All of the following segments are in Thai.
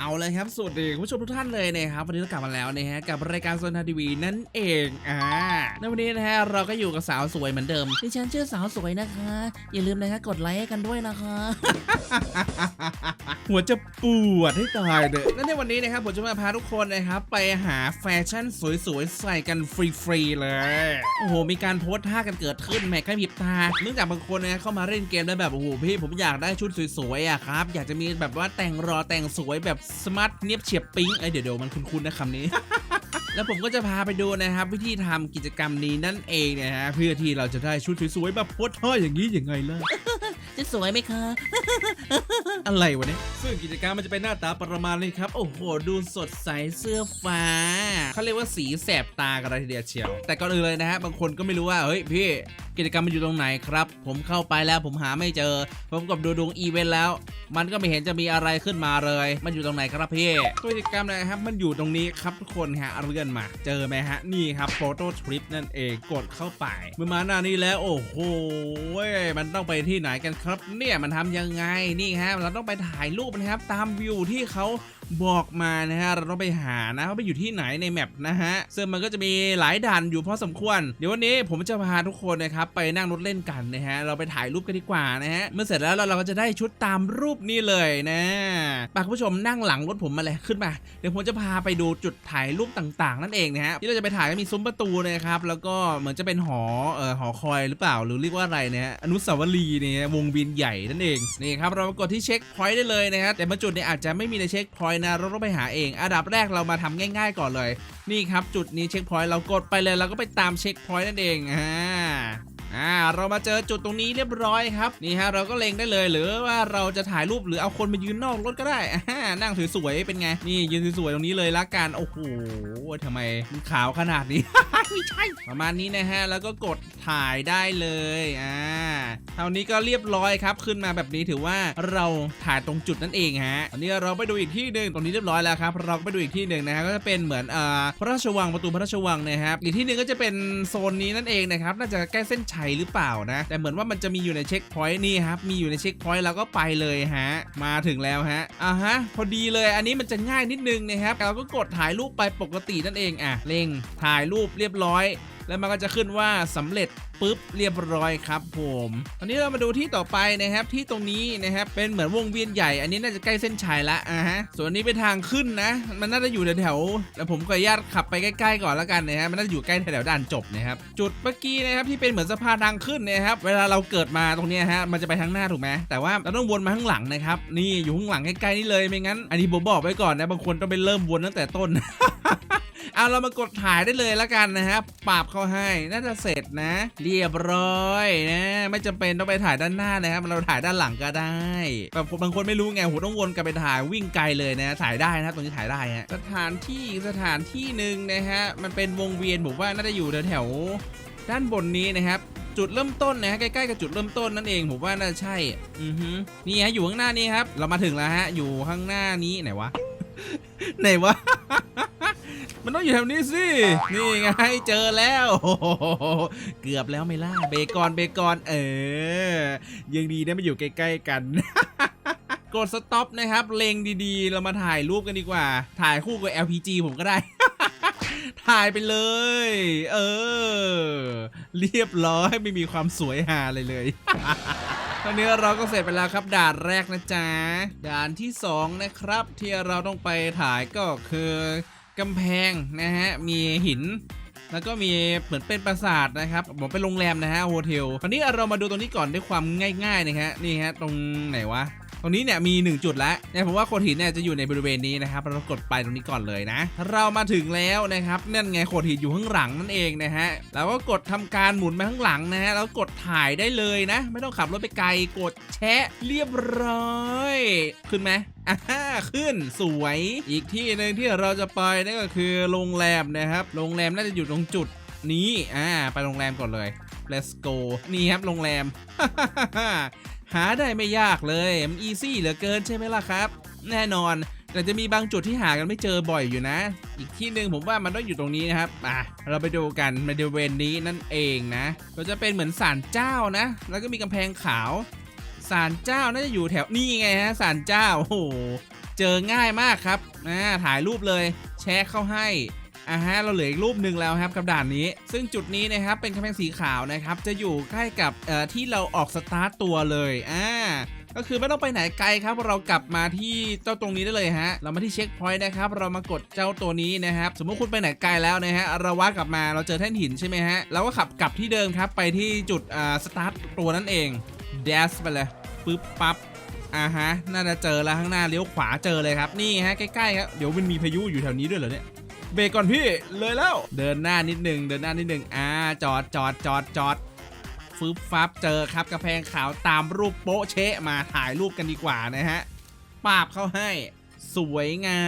เอาเลยครับสวัสดีคุณผู้ชมทุกท่านเลยนะครับวันนี้เรากลับมาแล้วนะฮะกับรายการโซนทาทีวีนั่นเองอ่าในวันนี้นะฮะเราก็อยู่กับสาวสวยเหมือนเดิมดิฉันชื่อสาวสวยนะคะ อย่าลืมนะคะกดไลค์ให้กันด้วยนะคะ หัวจะปวดให้ตายเลยและในวันนี้นะครับผมจะมาพาทุกคนนะครับไปหาแฟชั่นสวยๆใส่กันฟรีๆเลยโอ้โหมีการโพสท่ากันเกิดขึ้นแหม่ก็หยิบตาเนื่องจากบางคนนะเข้ามาเล่นเกมแล้วแบบโอ้โหพี่ผมอยากได้ชุดสวยๆอะครับอยากจะมีแบบว่าแต่งรอแต่งสวยแบบสมาร์ทเนียบเฉียบปิ๊งไอเดี๋ยวเดี๋ยวมันคุ้นๆนะคำนี้ แล้วผมก็จะพาไปดูนะครับ วิธีทำกิจกรรมนี้นั่นเองนะฮะเพื่อที่เราจะได้ชุดสวยๆแบบโพสท่าอย่างนี้ยังไงล่ะ จะสวยไหมคะ อะไรวะเนี่ยซึ่งกิจกรรมมันจะเป็นหน้าตาประมาณนี้ครับ โอ้โห ดูสดใสเสื้อฟ้า เขาเรียกว่าสีแสบตากันเลยทีเดียวเชียว แต่ก่อนอื่นเลยนะฮะ บางคนก็ไม่รู้ว่า เฮ้ยพี่ กิจกรรมมันอยู่ตรงไหนครับ ผมเข้าไปแล้วผมหาไม่เจอ ผมกดดูดวงอีเวนต์แล้ว มันก็ไม่เห็นจะมีอะไรขึ้นมาเลย มันอยู่ตรงไหนครับพี่กิจกรรมนะครับ มันอยู่ตรงนี้ครับทุกคนฮะเลื่อนมา เจอไหมฮะ นี่ครับโฟโต้ทริปนั่นเอง กดเข้าไปเมื่อมาหน้านี้แล้ว โอ้โห มันต้องไปที่ไหนกันครับครับเนี่ยมันทำยังไงนี่ฮะเราต้องไปถ่ายรูปนะครับ ตามวิวที่เขา บอกมานะฮะเราต้องไปหานะว่าไปอยู่ที่ไหนในแมปนะฮะซึ่งมันก็จะมีหลายด่านอยู่พอสมควร เดี๋ยววันนี้ผมจะพาทุกคนนะครับไปนั่งรถเล่นกันนะฮะเราไปถ่ายรูปกันดีกว่านะฮะเมื่อเสร็จแล้วเราก็จะได้ชุดตามรูปนี้เลยนะปากคุณผู้ชมนั่งหลังรถผมมาเลยขึ้นมาเดี๋ยวผมจะพาไปดูจุดถ่ายรูปต่างๆ นั่นเองนะฮะที่เราจะไปถ่ายก็มีซุ้มประตูนะครับแล้วก็เหมือนจะเป็นหอเอ่อหอคอยหรือเปล่าหรือเรียกว่าอะไรนะฮะอนุสาวรีย์เนี่ยวงเวียนใหญ่นั่นเองนี่ครับเรากดที่เช็คพอยต์ได้เลยนะครับแต่บางจุดเนี่ยอาจจะไม่มีในเช็คพอยนะเราต้องไปหาเอง อันดับแรกเรามาทำง่าย ๆ ก่อนเลย นี่ครับจุดนี้เช็คพอยต์เรากดไปเลยเราก็ไปตามเช็คพอยต์นั่นเองอ่า อ่าเรามาเจอจุดตรงนี้เรียบร้อยครับนี่ฮะเราก็เล็งได้เลยหรือว่าเราจะถ่ายรูปหรือเอาคนมายืนนอกรถก็ได้อ่านั่งสวยๆเป็นไงนี่ยืนสวยๆตรงนี้เลยละกันโอ้โหทำไมมันขาวขนาดนี้ ไม่ใช่ประมาณนี้นะฮะแล้วก็กดถ่ายได้เลยอ่าเท่านี้ก็เรียบร้อยครับขึ้นมาแบบนี้ถือว่าเราถ่ายตรงจุดนั่นเองฮะตอนนี้เราไปดูอีกที่หนึ่งตรงนี้เรียบร้อยแล้วครับเราก็ไปดูอีกที่หนึ่งนะฮะก็จะเป็นเหมือนอ่าพระราชวังประตูพระราชวังนะครับอีกที่หนึ่งก็จะเป็นโซนนี้นั่นเองนะครับน่าจะใกล้เส้นชัยหรือเปล่านะ แต่เหมือนว่ามันจะมีอยู่ในเช็คพอยต์นี่ครับ มีอยู่ในเช็คพอยต์เราก็ไปเลยฮะ มาถึงแล้วฮะ อ่าฮะ พอดีเลยอันนี้มันจะง่ายนิดนึงนะครับ เราก็กดถ่ายรูปไปปกตินั่นเองอะเร่งถ่ายรูปเรียบร้อย แล้วมันก็จะขึ้นว่าสำเร็จปุ๊บเรียบร้อยครับผมตอนนี้เรามาดูที่ต่อไปนะครับที่ตรงนี้นะครับเป็นเหมือนวงเวียนใหญ่ อันนี้น่าจะใกล้เส้นชัยละอะฮะส่วนอันนี้เป็นทางขึ้นนะ มันน่าจะอยู่แถวๆแล้วผมขออนุญาตขับไปใกล้ๆก่อนแล้วกันนะฮะมันน่าจะอยู่ใกล้แถวๆด่านจบนะครับจุดเมื่อกี้นะครับที่เป็นเหมือนสะพานทางขึ้นนะครับเวลาเราเกิดมาตรงนี้ฮะมันจะไปทางหน้าถูกไหมแต่ว่าเราต้องวนมาข้างหลังนะครับนี่อยู่ข้างหลังใกล้ๆนี่เลยไม่งั้น อันนี้ผมบอกไว้ก่อนนะบางคนต้องไปเริ่มวนตั้งแต่ต้น เอาเรามากดถ่ายได้เลยแล้วกันนะครับปรับเขาให้น่าจะเสร็จนะ เรียบร้อยนะไม่จำเป็นต้องไปถ่ายด้านหน้านะครับเราถ่ายด้านหลังก็ได้แบบบางคนไม่รู้ไงโหต้องวนกลับไปถ่ายวิ่งไกลเลยนะถ่ายได้นะตรงนี้ถ่ายได้ฮะสถานที่สถานที่หนึ่งนะฮะมันเป็นวงเวียนผมว่าน่าจะอยู่แถวๆด้านบนนี้นะครับจุดเริ่มต้นนะฮะใกล้ๆกับจุดเริ่มต้นนั่นเองผมว่าน่าจะใช่อือฮึนี่ฮะอยู่ข้างหน้านี้ครับ เรามาถึงแล้วฮะอยู่ข้างหน้านี้ไหนวะ ไหนวะ มันต้องอยู่แถวนี้สิ นี่ไงเจอแล้ว เกือบแล้วไม่ล่ะเบกอนเบกอนเออ ยังดีนะมาอยู่ใกล้ๆกันกดสต็อปนะครับ เล็งดีๆ เรามาถ่ายรูปกันดีกว่า ถ่ายคู่กับ LPG ผมก็ได้ ถ่ายไปเลย เออ เรียบร้อยไม่มีความสวยหาเลยเลย ตอนนี้เราก็เสร็จไปแล้วครับ ด่านแรกนะจ๊ะ ด่านที่ 2 นะครับ ที่เราต้องไปถ่ายก็คือ กำแพงนะฮะ มีหิน แล้วก็มีเหมือนเป็นปราสาทนะครับผมเป็นโรงแรมนะฮะโฮเทลคราวนี้เรามาดูตรงนี้ก่อนด้วยความง่ายๆนะฮะนี่ฮะตรงไหนวะ ตรงนี้เนี่ยมี 1 จุดแล้วเนี่ยผมว่าโขดหินเนี่ยจะอยู่ในบริเวณนี้นะครับเรากดไปตรงนี้ก่อนเลยนะ เรามาถึงแล้วนะครับนั่นไงโขดหินอยู่ข้างหลังนั่นเองนะฮะเราก็กดทำการหมุนไปข้างหลังนะฮะแล้วกดถ่ายได้เลยนะ ไม่ต้องขับรถไปไกลกดแชะเรียบร้อยขึ้นไหมอ่าขึ้นสวยอีกที่หนึ่งที่เราจะไปนั่นก็คือโรงแรมนะครับ โรงแรมน่าจะอยู่ตรงจุดนี้อ่าไปโรงแรมก่อนเลย let's go นี่ครับโรงแรม หาได้ไม่ยากเลย มันอีซี่เหลือเกินใช่ไหมล่ะครับ แน่นอน แต่จะมีบางจุดที่หากันไม่เจอบ่อยอยู่นะ อีกที่หนึ่งผมว่ามันต้องอยู่ตรงนี้นะครับอะเราไปดูกันในบริเวณนี้นั่นเองนะ ก็จะเป็นเหมือนศาลเจ้านะ แล้วก็มีกำแพงขาวศาลเจ้าน่าจะอยู่แถวนี่ไงฮะศาลเจ้าโอ้โหเจอง่ายมากครับอ่าถ่ายรูปเลย แชร์เข้าให้ อ่าฮะเราเหลืออีกรูปหนึ่งแล้วครับกับด่านนี้ ซึ่งจุดนี้นะครับเป็นกำแพงสีขาวนะครับจะอยู่ใกล้กับเอ่อที่เราออกสตาร์ตตัวเลยอ่าก็คือไม่ต้องไปไหนไกลครับ เรากลับมาที่เจ้าตรงนี้ได้เลยฮะ เรามาที่เช็คพอยต์นะครับ เรามากดเจ้าตัวนี้นะครับ สมมติคุณไปไหนไกลแล้วนะฮะ เราวัดกลับมา เราเจอแท่นหินใช่ไหมฮะ เราก็ขับกลับที่เดิมครับ ไปที่จุดอ่าสตาร์ทตัวนั่นเองเดสไปเลยปึ๊บปั๊บอ่าฮะ น่าจะเจอแล้วข้างหน้าเลี้ยวขวาเจอเลยครับ นี่ฮะใกล้ๆครับ เดี๋ยวมันมีพายุอยู่แถวนี้ด้วยเหรอเนี่ย เบรกก่อนพี่เลยแล้ว เดินหน้านิดหนึ่งเดินหน้านิดหนึ่งอ่าจอดจอดจอดจอดฟึบฟับเจอครับกระแพงขาวตามรูปโป๊ะเชะมาถ่ายรูปกันดีกว่านะฮะปาบเข้าให้ สวยงา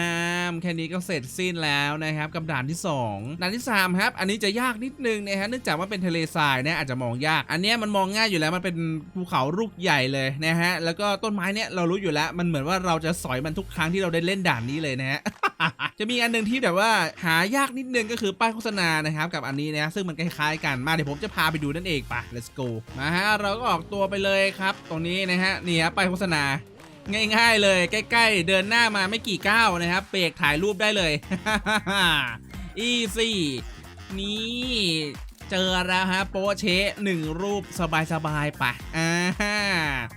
ม แค่นี้ก็เสร็จสิ้นแล้วนะครับ กับด่านที่ 2 ด่านที่ 3 ครับ อันนี้จะยากนิดนึงนะฮะเนื่องจากว่าเป็นทะเลทรายนะอาจจะมองยาก อันเนี้ยมันมองง่ายอยู่แล้วมันเป็นภูเขาลูกใหญ่เลยนะฮะแล้วก็ต้นไม้เนี้ยเรารู้อยู่แล้วมันเหมือนว่าเราจะสอยมันทุกครั้งที่เราได้เล่นด่านนี้เลยนะฮะจะมีอันหนึ่งที่แบบว่าหายากนิดนึงก็คือป้ายโฆษณานะครับกับอันนี้นะซึ่งมันคล้ายๆกันมาเดี๋ยวผมจะพาไปดูนั่นเองไป let's go มาฮะเราก็ออกตัวไปเลยครับ ตรงนี้นะฮะนี่ฮะป้ายโฆษณา ง่าย ๆ เลยใกล้ ๆ เดินหน้ามาไม่กี่ก้าวนะครับเบรกถ่ายรูปได้เลยอีซี่นี่เจอแล้วฮะโปเช่หนึ่งรูปสบายๆไปอ่า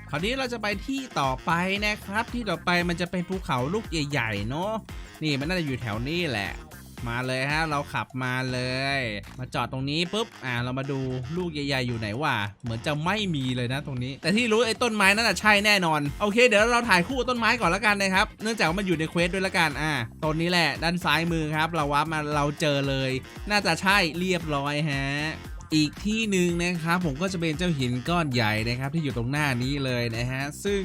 คราวนี้เราจะไปที่ต่อไปนะครับ ที่ต่อไปมันจะเป็นภูเขาลูกใหญ่ๆเนาะนี่มันน่าจะอยู่แถวนี้แหละ มาเลยฮะ เราขับมาเลย มาจอดตรงนี้ปุ๊บ อ่า เรามาดูลูกใหญ่ๆอยู่ไหนวะ เหมือนจะไม่มีเลยนะตรงนี้ แต่ที่รู้ไอ้ต้นไม้นั่นอะใช่แน่นอน โอเค เดี๋ยวเราถ่ายคู่ต้นไม้ก่อนละกันนะครับ เนื่องจากว่ามันอยู่ในเควสด้วยละกัน อ่าต้นนี้แหละ ด้านซ้ายมือครับ เราวับมาเราเจอเลย น่าจะใช่เรียบร้อยฮะ อีกที่หนึ่งนะครับผมก็จะเป็นเจ้าหินก้อนใหญ่นะครับที่อยู่ตรงหน้านี้เลยนะฮะซึ่ง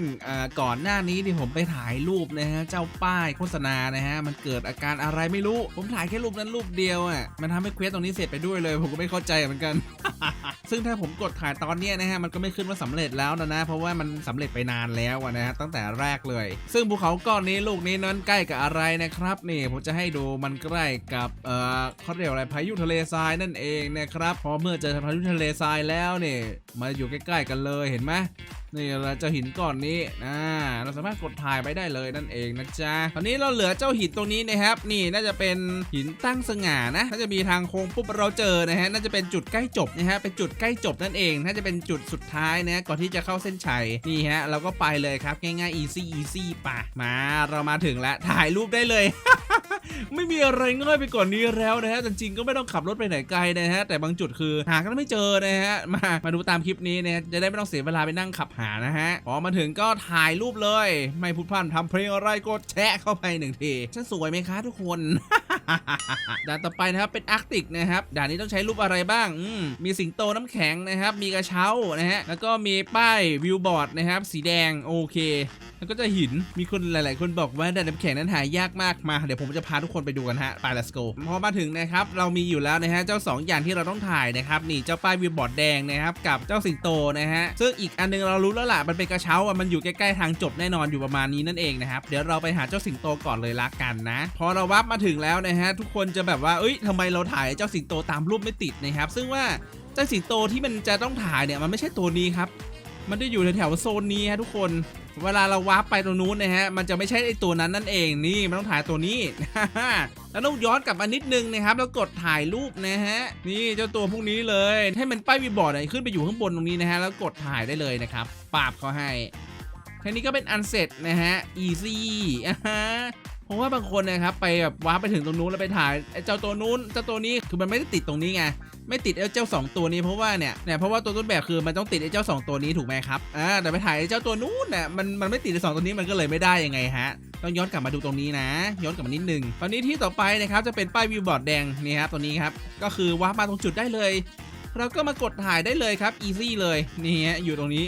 ก่อนหน้านี้ที่ผมไปถ่ายรูปนะฮะเจ้าป้ายโฆษณานะฮะมันเกิดอาการอะไรไม่รู้ ผมถ่ายแค่รูปนั้นรูปเดียวอะมันทำให้เควสตรงนี้เสร็จไปด้วยเลย ผมก็ไม่เข้าใจเหมือนกัน ซึ่งถ้าผมกดถ่ายตอนนี้นะฮะมันก็ไม่ขึ้นว่าสำเร็จแล้วนะนะเพราะว่ามันสำเร็จไปนานแล้วนะฮะตั้งแต่แรกเลย ซึ่งภูเขาก้อนนี้ลูกนี้นั้นใกล้กับอะไรนะครับนี่ผมจะให้ดูมันใกล้กับเอ่อเขาเรียกอะไรพายุทะเลทรายนั่นเองนะครับพอเมื่อเจอพายุทะเลทรายแล้วเนี่ยมาอยู่ใกล้ๆกันเลยเห็นไหมนี่เราจ้าหินก้อนนี้นะเราสามารถกดถ่ายไปได้เลยนั่นเองนะจ๊ะคราวนี้เราเหลือเจ้าหินตรงนี้นะครับ นี่น่าจะเป็นหินตั้งสง่านะน่าจะมีทางโค้งปุ๊บเราเจอนะฮะน่าจะเป็นจุดใกล้จบนะฮะเป็นจุดใกล้จบนั่นเองน่าจะเป็นจุดสุดท้ายนะก่อนที่จะเข้าเส้นชัยนี่ฮะเราก็ไปเลยครับง่ายๆ easy easy ป่ะมาเรามาถึงแล้วถ่ายรูปได้เลย ไม่มีอะไรง่ายไปกว่านนี้แล้วนะฮะแต่จริงๆก็ไม่ต้องขับรถไปไหนไกลนะฮะแต่บางจุดคือหากันไม่เจอนะฮะมามาดูตามคลิปนี้นะฮะจะได้ไม่ต้องเสียเวลาไปนั่งขับหานะฮะพอมาถึงก็ถ่ายรูปเลย ไม่พูดพร่ำทำเพลงอะไรกดแชะเข้าไปหนึ่งทีฉันสวยไหมคะทุกคน ด่านต่อไปนะครับเป็นอาร์กติกนะครับด่านนี้ต้องใช้รูปอะไรบ้างอืมมีสิงโตน้ำแข็งนะครับ มีกระเช้านะฮะแล้วก็มีป้ายวิวบอร์ดนะครับ สีแดงโอเค แล้วก็จะหินมีคนหลาย ๆ คนบอกว่าด่านน้ำแข็งนั้นหายากมากมา เดี๋ยวผมจะพาทุกคนไปดูกันฮะไป let's go พอมาถึงนะครับเรามีอยู่แล้วนะฮะเจ้า 2 อย่างที่เราต้องถ่ายนะครับนี่เจ้าป้ายวิวบอร์ดแดงนะครับกับเจ้าสิงโตนะฮะซึ่งอีกอันนึงเรารู้แล้วล่ะมันเป็นกระเช้าอะมันอยู่ใกล้ ๆ ทางจบแน่นอนอยู่ประมาณนี้นั่นเองนะครับเดี๋ยวเราไปหาเจ้าสิงโตก่อนเลยละกันนะ พอเราวับมาถึงแล้วนะฮะทุกคนจะแบบว่าเอ้ยทำไมเราถ่ายเจ้าสิงโตตามรูปไม่ติดนะครับ ซึ่งว่าเจ้าสิงโตที่มันจะต้องถ่ายเนี่ยมันไม่ใช่ตัวนี้ครับ มันจะอยู่แถวโซนนี้ฮะทุกคนเวลาเราวาร์ปไปตรงนู้นนะฮะ มันจะไม่ใช่ไอตัวนั้นนั่นเองนี่ มันต้องถ่ายตัวนี้ แล้วต้องย้อนกลับมานิดนึงนะครับ แล้วกดถ่ายรูปนะฮะ นี่เจ้าตัวพวกนี้เลย ให้มันป้ายวีบอร์ดขึ้นไปอยู่ข้างบนตรงนี้นะฮะ แล้วกดถ่ายได้เลยนะครับ ปาบเขาให้ แค่นี้ก็เป็นอันเสร็จนะฮะ easy อ่าฮะเพราะว่าบางคนนะครับไปแบบว้าร์ปไปถึงตรงนู้นแล้วไปถ่ายไอ้เจ้าตัวนู้นเจ้าตัวนี้คือมันไม่ได้ติดตรงนี้ไงไม่ติดไอ้เจ้า 2 ตัวนี้เพราะว่าเนี่ยเนี่ยเพราะว่าตัวต้นแบบคือมันต้องติดไอ้เจ้า 2 ตัวนี้ถูกไหมครับอ่าแต่ไปถ่ายไอ้เจ้าตัวนู้นเนี่ยมันมันไม่ติดไอ้สองตัวนี้มันก็เลยไม่ได้ยังไงฮะต้องย้อนกลับมาดูตรงนี้นะ ย้อนกลับมานิดนึงตอนนี้ที่ต่อไปนะครับจะเป็นป้ายวิวบอร์ดแดงนี่ครับตัวนี้ครับก็คือว้าร์ปมาตรงจุดได้เลย เราก็มากดถ่ายได้เลยครับ easy เลยนี่ฮะอยู่ตรงนี้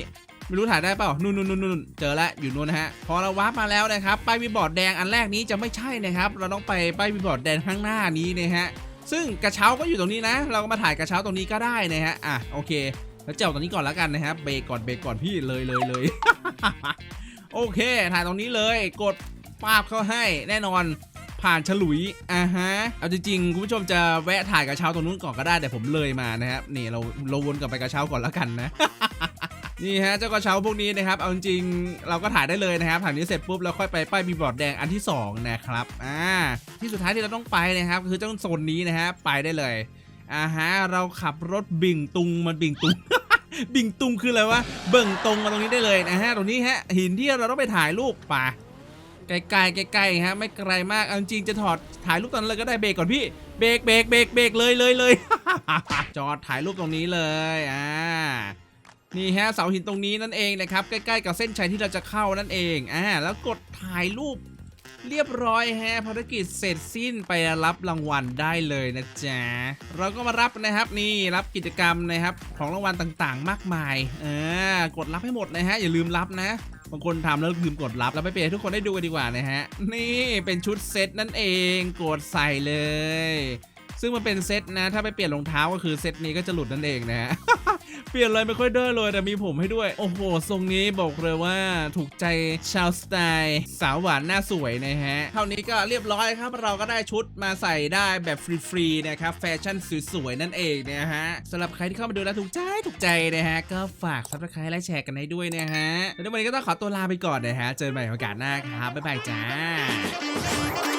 ไม่รู้ถ่ายได้เปล่านู่นนู่นนู่นเจอแล้วอยู่นู่นนะฮะพอเราวาร์ปมาแล้วนะครับป้ายวิบอร์ดแดงอันแรกนี้จะไม่ใช่นะครับ เราต้องไปป้ายวิบอร์ดแดงข้างหน้านี้นะฮะซึ่งกระเช้าก็อยู่ตรงนี้นะ เราก็มาถ่ายกระเช้าตรงนี้ก็ได้นะฮะอะโอเคแล้วเจ้าตรงนี้ก่อนแล้วกันนะครับเบรกก่อนเบรกก่อนพี่เลยเลยเลยโอเค ถ่ายตรงนี้เลยกดปาบเข้าให้แน่นอนผ่านฉลุยอ่าฮะ เอาจริงๆคุณผู้ชมจะแวะถ่ายกระเช้าตรงนู้นก่อนก็ได้แต่ผมเลยมานะครับนี่เราเราวนกลับไปกระเช้าก่อนแล้วกันนะ นี่ฮะเจ้ากระเช้าพวกนี้นะครับ เอาจริงเราก็ถ่ายได้เลยนะครับถ่ายนี้เสร็จปุ๊บเราค่อยไปป้ายบีบอร์ดแดงอันที่สองนะครับอ่าที่สุดท้ายที่เราต้องไปนะครับ คือเจ้าโซนนี้นะฮะไปได้เลยอ่าฮะเราขับรถบิ่งตุงมันบิ่งตุง บิ่งตุงคืออะไรวะเบิ่งตรงมาตรงนี้ได้เลยนะฮะตรงนี้ฮะหินที่เราต้องไปถ่ายรูปป่ะไกลๆใกล้ๆฮะไม่ไกลมากเอาจริงจะถอดถ่ายรูปตอนนั้นเลยก็ได้เบรกก่อนพี่เบรกเบรกเบรกเบรกเลยเลยเลยจอดถ่ายรูปตรงนี้เลยอ่า นี่ฮะเสาหินตรงนี้นั่นเองนะครับใกล้ๆกับเส้นชัยที่เราจะเข้านั่นเองอ่าแล้วกดถ่ายรูปเรียบร้อยฮะภารกิจเสร็จสิ้นไปรับรางวัลได้เลยนะจ๊ะเราก็มารับนะครับนี่รับกิจกรรมนะครับของรางวัลต่างๆ มากมายอ่ากดรับให้หมดนะฮะอย่าลืมรับนะบางคนทำแล้วลืมกดรับแล้วไปเปลี่ยนทุกคนได้ดูกันดีกว่านะฮะนี่เป็นชุดเซตนั่นเองกดใส่เลย ซึ่งมันเป็นเซตนะ ถ้าไปเปลี่ยนรองเท้าก็คือเซตนี้ก็จะหลุดนั่นเองนะฮะเปลี่ยนอะไรไม่ค่อยได้เลยแต่มีผมให้ด้วย โอ้โห ทรงนี้บอกเลยว่าถูกใจชาวสไตล์สาวหวานหน้าสวยนะฮะ เท่านี้ก็เรียบร้อยครับ เราก็ได้ชุดมาใส่ได้แบบฟรีๆนะครับ แฟชั่นสวยๆ นั่นเองนะฮะสำหรับใครที่เข้ามาดูแล้วถูกใจถูกใจนะฮะ ก็ฝากซับสไครต์และแชร์กันให้ด้วยนะฮะแล้ววันนี้ก็ต้องขอตัวลาไปก่อนนะฮะ เจอกันใหม่โอกาสหน้าครับบ๊ายบายจ้า